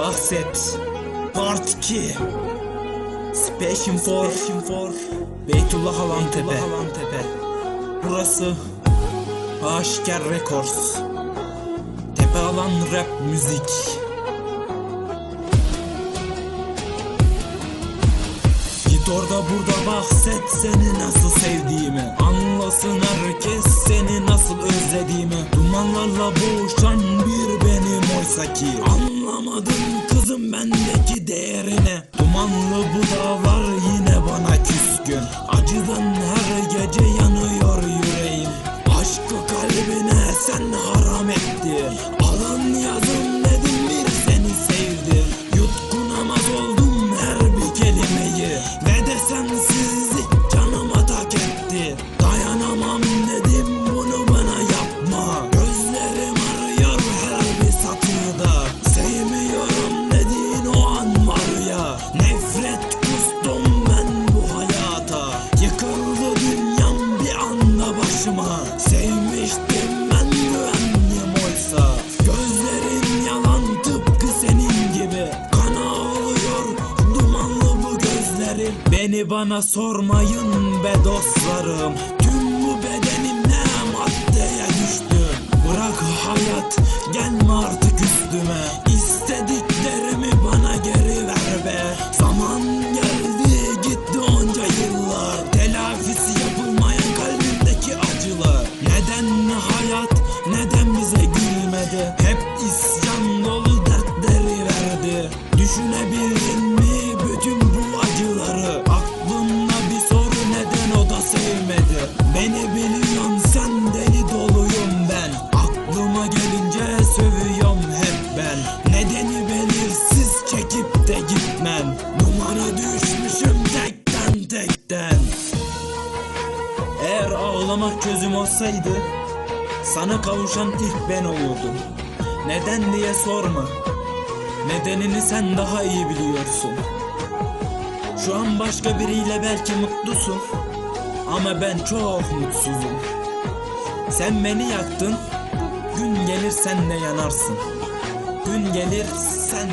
Bahset. Part 2 Special for, for. Beytullah Havantepe Burası Aşker Records. Tepe alan rap müzik. Git orada burada bahset seni nasıl sevdiğimi. Anlasın herkes seni nasıl özlediğimi. Dumanlarla boğuşan bir benim oysa ki Anlamadım kızım bendeki değerini Dumanlı bu dağlar yine bana küskün. Acıdan her gece yanıyor yüreğim. Aşkı kalbine sen haram ettin. Alan yazım dedim bir seni sevdim. Yutkunamaz oldum her bir kelimeyi. Ve de sensizlik canıma tak etti. Dayanamam bana sormayın be dostlarım. Tüm bu bedenimle maddeye düştüm Bırak hayat gelme artık üstüme. İstediklerimi bana geri ver be. Zaman geldi gitti onca yıllar. Telafisi yapılmayan kalbimdeki acılar. Neden hayat neden düşmüşüm tekten tekten. Eğer ağlamak çözüm olsaydı Sana kavuşan ilk ben olurdum. Neden diye sorma. Nedenini sen daha iyi biliyorsun. Şu an başka biriyle belki mutlusun Ama ben çok mutsuzum. Sen beni yaktın Gün gelir sen de yanarsın. Gün gelir sen